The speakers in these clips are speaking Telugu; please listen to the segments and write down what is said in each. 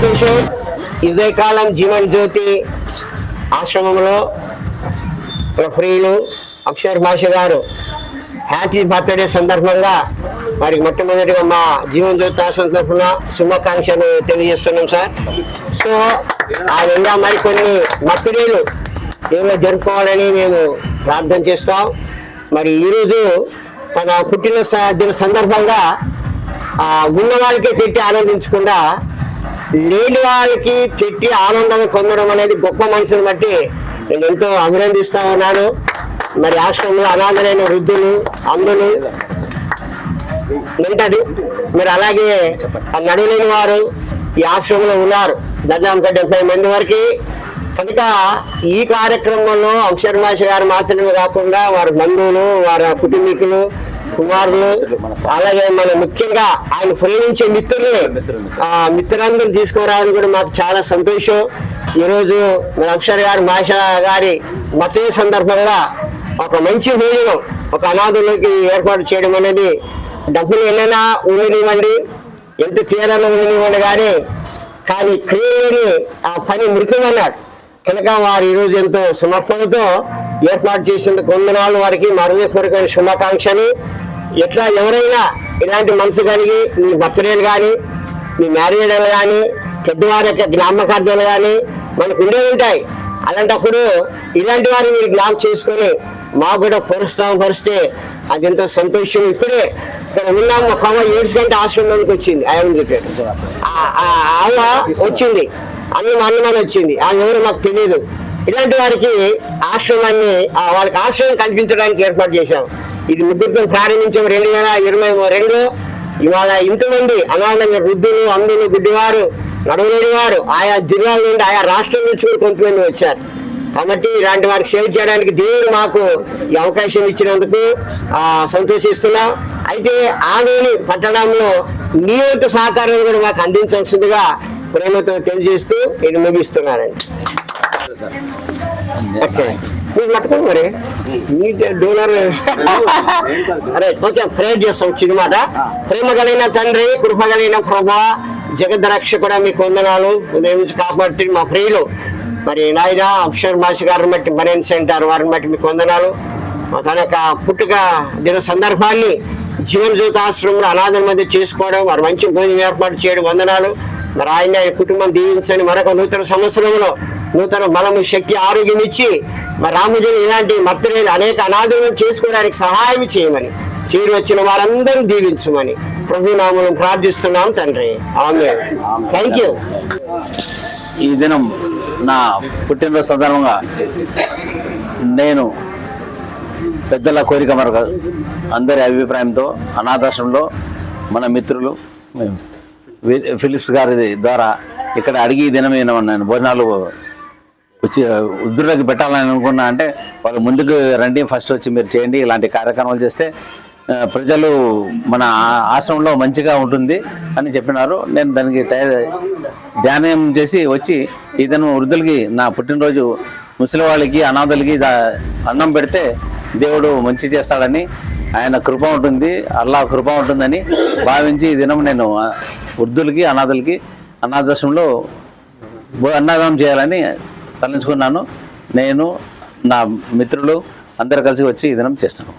కిషోర్ ఉదయకాలం జీవన్ జ్యోతి ఆశ్రమంలో మన ఫ్రీలు అక్షర్ భాష గారు. హ్యాపీ బర్త్డే సందర్భంగా మరి మొట్టమొదటిగా మా జీవన్ జ్యోతి ఆశ్రమం తరఫున శుభాకాంక్షలు తెలియజేస్తున్నాం సార్. సో ఆ విధంగా మరికొన్ని బర్త్డేలు ఏమైనా జరుపుకోవాలని మేము ప్రార్థన చేస్తాం. మరి ఈరోజు తన పుట్టిన దిన సందర్భంగా ఉన్న వాళ్ళకే పెట్టి ఆనందించకుండా లేని వాళ్ళకి పెట్టి ఆనందం పొందడం అనేది గొప్ప మనుషులు బట్టి నేను ఎంతో అభినందిస్తా ఉన్నాను. మరి ఆశ్రమంలో అనాథలైన వృద్ధులు అందులు ఉంటది. మీరు అలాగే నడవలేని వారు ఈ ఆశ్రమంలో ఉన్నారు. దాదాపు డెబ్బై మంది వరకు. కనుక ఈ కార్యక్రమంలో అంశర్మాష గారు మాత్రమే కాకుండా వారి బంధువులు వారి కుటుంబీకులు కుమారులు అలాగే మన ముఖ్యంగా ఆయన ప్రేమించే మిత్రులు ఆ మిత్రులందరూ తీసుకురావడం కూడా మాకు చాలా సంతోషం. ఈరోజు మన అక్షర్ గారి గారి మత సందర్భంగా ఒక మంచి భోజనం ఒక అనాథులకి ఏర్పాటు చేయడం అనేది డబ్బులు ఎన్నైనా ఉండనివ్వండి ఎంత తీరాలో ఉండనివ్వండి కానీ కానీ క్రియలేని ఆ పని మృతమన్నాడు కనుక వారు ఈరోజు ఎంతో సమర్పణతో ఏర్పాటు చేసేందుకు వందనాలు. వారికి మరణపూర్వకమైన శుభాకాంక్షలు. ఎట్లా ఎవరైనా ఇలాంటి మనసు కలిగి మీ బర్త్డేలు కానీ మీ మ్యారేజ్లు కానీ పెద్దవారి యొక్క జ్ఞాపకార్థాలు కానీ మనకు ఉండే ఉంటాయి. అలాంటప్పుడు ఇలాంటి వారిని మీరు జ్ఞాపకం చేసుకొని మాకు కూడా ప్రోత్సాహం పరిస్తే అది ఎంతో సంతోషం. ఇప్పుడే ఇక్కడ ఉన్నాము ఒక అమ్మ ఏడ్స్ గంట ఆశ్రమంలోకి వచ్చింది ఆయన చెప్పాడు. ఆ- ఆమె వచ్చింది. అన్న మా అన్నమాన వచ్చింది. ఆమె ఎవరు మాకు తెలియదు. ఇలాంటి వారికి ఆశ్రమాన్ని వాళ్ళకి ఆశ్రయం కల్పించడానికి ఏర్పాటు చేశాం. ఇది ముగ్గురితో ప్రారంభించాం రెండు వేల ఇరవై రెండు. ఇవాళ ఇంతమంది అనాథంగా వృద్ధులు అందులు గుడ్డివారు నడవలేని వారు ఆయా జిల్లాల నుండి ఆయా రాష్ట్రం నుంచి కూడా కొంతమంది వచ్చారు. కాబట్టి ఇలాంటి వారికి సేవ చేయడానికి దేవుడు మాకు ఈ అవకాశం ఇచ్చినందుకు సంతోషిస్తున్నాం. అయితే ఆదోని పట్టణంలో నీ వంతు సహకారం కూడా మాకు అందించాల్సిందిగా ప్రేమతో తెలియజేస్తూ నేను ముగిస్తున్నానండి. ఓకే. మీరు పట్టుకోండి మరి. మీ డోనర్ అరే ఓకే ప్రేర్ చేస్తాం చిన్నమాట. ప్రేమ కలిగిన తండ్రి కృప కలిగిన ప్రభా జగద్ రక్షకుడ మీకు వందనాలు ఉదయం నుంచి కాపాడుతూ మా ప్రియులు. మరి నాయన అక్షర్ భాష గారిని బట్టి బరేన్ సెంటర్ వారిని బట్టి మీకు వందనాలు మా తన యొక్క పుట్టుక దిన సందర్భాన్ని జీవన జ్యోతి ఆశ్రమంలో అనాథల మధ్య చేసుకోవడం వారు మంచి భోజనం ఏర్పాటు చేయడం వందనాలు. మరి ఆయన ఆయన కుటుంబం దీవించండి. మరొక నూతన సంవత్సరంలో నూతన బలము శక్తి ఆరోగ్యం ఇచ్చి మరి రాముజుని ఇలాంటి మర్తలేని అనేక అనాథులను చేసుకోవడానికి సహాయం చేయమని చేరి వచ్చిన వారందరూ దీవించమని ప్రభునామలను ప్రార్థిస్తున్నాం తండ్రి. ఆమె థ్యాంక్ యూ ఈ దినం నా పుట్టినరోజు సందర్భంగా నేను పెద్దల కోరిక మరొక అందరి అభిప్రాయంతో అనాథాశ్రమంలో మన మిత్రులు మేము ఫిలిప్స్ గారి ద్వారా ఇక్కడ అడిగి ఈ భోజనాలు వచ్చి వృద్ధులకు పెట్టాలని అనుకున్నా అంటే వాళ్ళు ముందుకు రండి ఫస్ట్ వచ్చి మీరు చేయండి ఇలాంటి కార్యక్రమాలు చేస్తే ప్రజలు మన ఆశ్రమంలో మంచిగా ఉంటుంది అని చెప్పినారు. నేను దానికి ధ్యానం చేసి వచ్చి ఇతను వృద్ధులకి నా పుట్టినరోజు ముసలి వాళ్ళకి అనాథలకి అన్నం పెడితే దేవుడు మంచి చేస్తాడని ఆయన కృప ఉంటుంది అల్లా కృప ఉంటుందని భావించి ఈ దినం నేను వృద్ధులకి అనాథలకి అనాథాశ్రమంలో భో- అన్నదానం చేయాలని తలంచుకున్నాను. నేను నా మిత్రులు అందరు కలిసి వచ్చి ఈ దినం చేస్తున్నాం.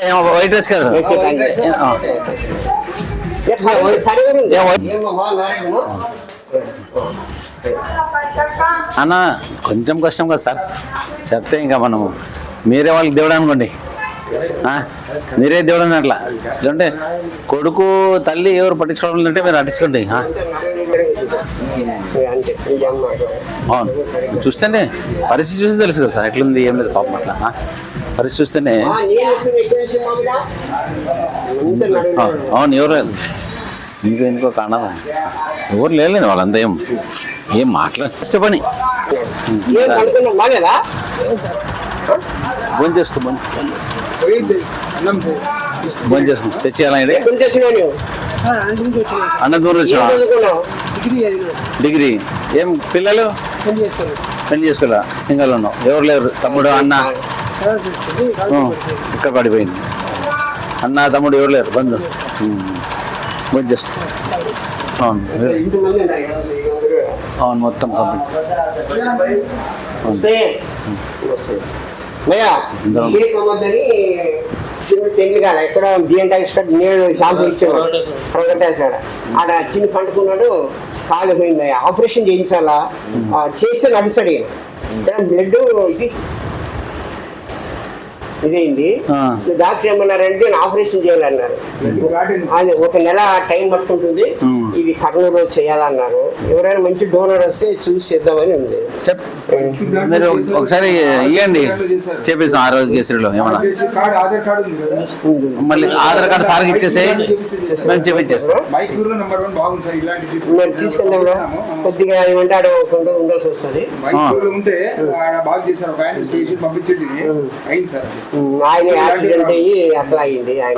వైట్ డ్రెస్ కదా. అన్న కొంచెం కష్టం కదా సార్. చెప్తే ఇంకా మనము మీరే వాళ్ళకి దేవుడు అనుకోండి. మీరే దేవుడు అన్నట్లా. లేదంటే కొడుకు తల్లి ఎవరు పట్టించుకోవడం అంటే మీరు పట్టించుకోండి అవును. చూస్తేనే పరిస్థితి చూస్తే తెలుసు కదా సార్ ఎట్లుంది ఏం లేదు పాపం అట్లా. పరిస్థితి చూస్తేనే అవును ఎవరు లేదు. ఇంకో ఇంకో కారణం? ఎవరు లేలేదు వాళ్ళంతా ఏం ఏం మాట్లాడ ఇష్టపని భోజనం చేసుకో భోజనం. చేసుకో తెచ్చేయాలండి అన్న దూరం వచ్చా డిగ్రీ ఏం పిల్లలు? పెళ్ళి చేసుకోలే సింగల్ ఉన్నావు. ఎవరు లేరు? తమ్ముడు అన్న? ఇక్కడ పడిపోయింది. అన్న తమ్ముడు ఎవరు లేరు? బంధు. అవును. అవును మొత్తం పెళ్ళి కాదు ఎక్కడ జిఎన్ టాక్స్ నేను షాంపూ ఇచ్చాడు. ప్రొడక్ట్ ఆడ చిన్న పండుకున్నాడు. కాలు పోయింది ఆపరేషన్ చేయించాలా? ఆ, చేస్తే ఈయన. బ్లడ్ ఇది. ఇదేంది. డాక్టర్ ఏమన్నారంటే ఆపరేషన్ చేయాలన్నారు. అది ఒక నెల టైం పట్టుకుంటుంది. ఇది కర్నూలు చేయాలన్నారు. ఎవరైనా మంచి డోనర్ వస్తే చూసి చేద్దామని ఉంది. చెప్. మీరు ఒక- ఒకసారి ఇవ్వండి చేపిస్తాం ఆరోగ్యశ్రీలో ఏమన్నా. కదా మళ్ళీ ఆధార్ కార్డు సార్కి ఇచ్చేసి మేము చేపించేస్తాం సార్ కొద్దిగా ఏమంటే ఆడ ఉండాల్సి వస్తుంది. ఆయన సార్ యాక్సిడెంట్ అయ్యి అట్లా అయింది ఆయన.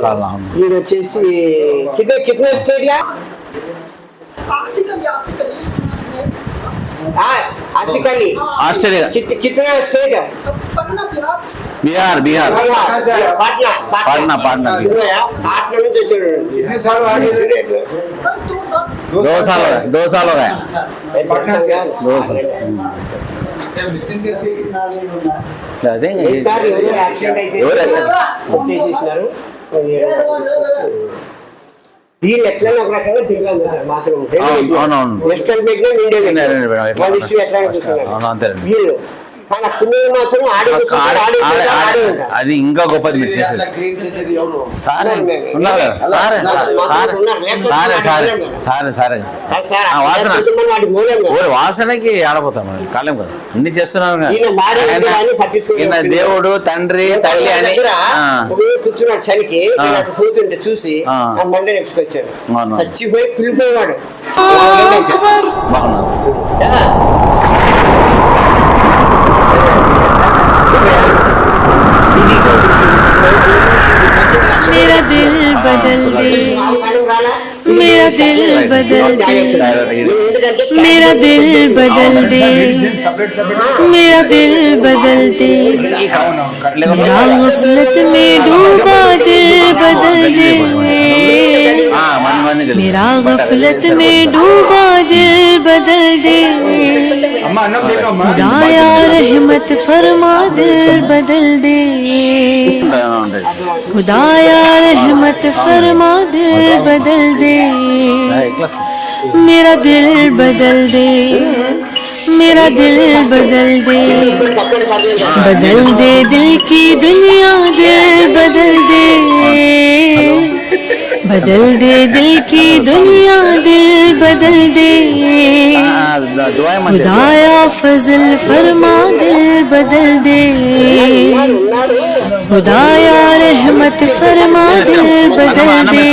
ఈయన వచ్చేసి కితనే కితనే స్టేట్ کتنا اسٹیٹ ہے بہار بہار پٹنہ پٹنہ پٹنہ دو سال ہو گئے دو سال ہو گئے دو سال వీళ్ళు ఎట్లైనా ఒక రకంగా తిరగాలి మాత్రం అవును, అవునవును. వెస్టర్న్ పెట్టినా ఎట్లా? వాళ్ళ ఇష్యూ ఎట్లా చూస్తున్నారు. వీళ్ళు అది ఇంకా గొప్పది మీరు చేసేది. క్లీన్ చేసేది ఎవరు? సారే ఉన్నారు? సారే సారే. సారే సారే. వాసన. ఓరి వాసనకి ఆడపోతాం మనం. కాలేం కదా? అన్ని చేస్తున్నాం దేవుడు తండ్రి తల్లి అని. కూర్చున్నాడు చలికి పోతుంటే చూసి మండ నెప్పుకొచ్చాడు. చచ్చిపోయి కులిపోయేవాడు బాగున్నారు میرا دل بدل دے۔ میرا دل بدل دے۔ میرا دل بدل دے۔ میرا دل بدل دے۔ میرا غفلت میں ڈوبا دل بدل دے۔ میرا غفلت میں ڈوبا دل بدل دے۔ خدا یا رحمت فرما دل بدل دے۔ خدا یا رحمت فرما دل بدل دے۔ میرا دل بدل دے۔ میرا دل بدل دے۔ بدل دے دل کی دنیا دل بدل دے۔ بدل دے دل کی دنیا دل بدل دے۔ خدایا فضل فرما دل بدل دے۔ خدایا رحمت فرما دل بدل دے۔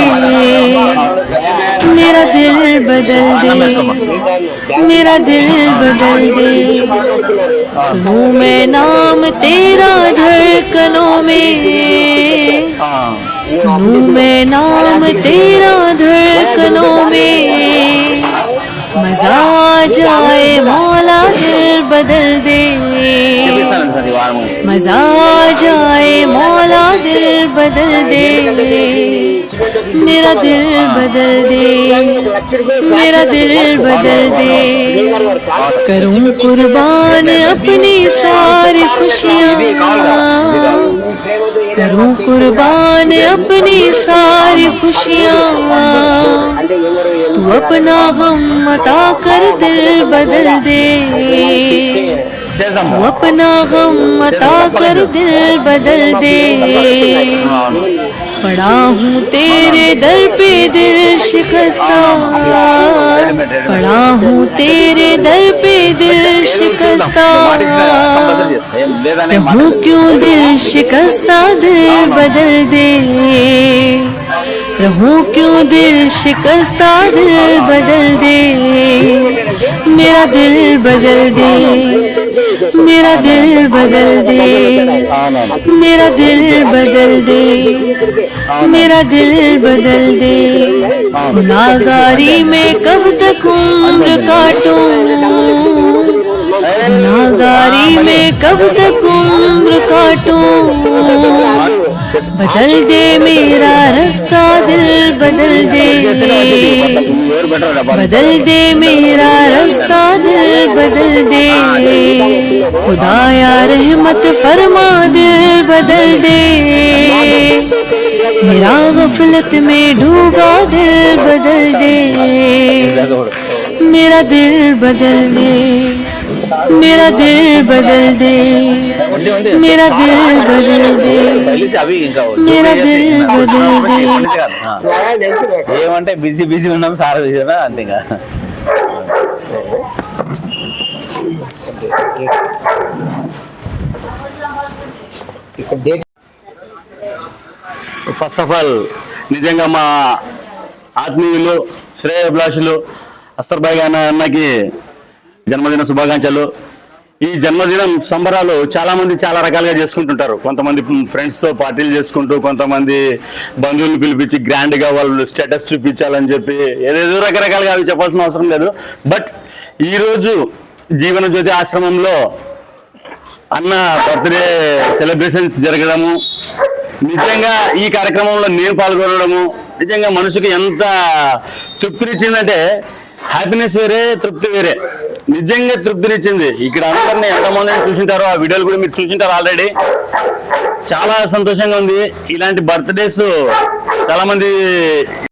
میرا دل بدل دے۔ میرا دل بدل دے۔ سنوں میں نام تیرا دھڑکنوں میں۔ سنوں میں نام تیرا دھڑکنوں میں مزہ جائے مولا دل بدل دے مزہ جائے مولا دل بدل دے میرا دل بدل دے میرا دل بدل دے کروں قربان اپنی ساری خوشیاں کروں قربان اپنی ساری خوشیاں۔ تو اپنا ہم عطا کر دل بدل دے۔ تو اپنا غم عطا کر دل بدل دے۔ پڑا ہوں تیرے در پہ دل شکستہ۔ پڑا ہوں تیرے در پہ دل شکستہ۔ کہوں کیوں دل شکستہ دل بدل دے؟ رہوں کیوں دل شکستہ دل بدل دے؟ میرا دل بدل دے، میرا دل بدل دے۔ میرا دل بدل دے میرا دل بدل دے۔ گناگاری میں کب تک عمر کاٹوں؟ ناداری میں کب تک عمر کاٹوں؟ بدل دے میرا رستہ دل بدل دے۔ بدل دے میرا رستہ دل بدل دے۔ خدا یا رحمت فرما دل بدل دے۔ میرا غفلت میں ڈوبا دل بدل دے۔ میرا دل بدل دے۔ उम्र काटूं बदल दे मेरा रास्ता दिल बदल दे ఎవరు బెటర్ డబ్బా बदल दे मेरा रास्ता दिल बदल दे खुदाया रहमत फरमा दिल बदल दे मेरा गफलत में डूबा दिल बदल दे मेरा दिल बदल दे मेरा दिल बदल दे मेरा दिल बदल दे కలిసి అవి ఇంకా मेरा दिल बदल दे ఆ. తెలుసు నాకు. ఏమంటే బిజీ బిజీ ఉన్నాం సార్ బిజీ ఉన్నా అంతే ఇంకా ఇక్కడ డేట్ ఫస్ట్ ఆఫ్ ఆల్ నిజంగా మా ఆత్మీయులు శ్రేయభిలాషులు అస్తర్ భాయ్ అన్న అన్నకి జన్మదిన శుభాకాంక్షలు. ఈ జన్మదినం సంబరాలు చాలామంది చాలా రకాలుగా చేసుకుంటుంటారు. కొంతమంది ఫ్రెండ్స్తో పార్టీలు చేసుకుంటూ కొంతమంది బంధువులు పిలిపించి గ్రాండ్గా వాళ్ళు స్టేటస్ చూపించాలని చెప్పి ఏదేదో రకరకాలుగా అవి చెప్పాల్సిన అవసరం లేదు. బట్ ఈరోజు జీవన జ్యోతి ఆశ్రమంలో అన్న బర్త్డే సెలబ్రేషన్స్ జరగడము నిజంగా ఈ కార్యక్రమంలో నేను పాల్గొనడము నిజంగా మనసుకి ఎంత తృప్తినిచ్చిందంటే హ్యాపీనెస్ వేరే తృప్తి వేరే. నిజంగా తృప్తినిచ్చింది ఇక్కడ అందరినీ ఎంతమందిని చూసింటారో ఆ వీడియోలు కూడా మీరు చూసింటారు ఆల్రెడీ చాలా సంతోషంగా ఉంది. ఇలాంటి బర్త్డేస్ చాలా మంది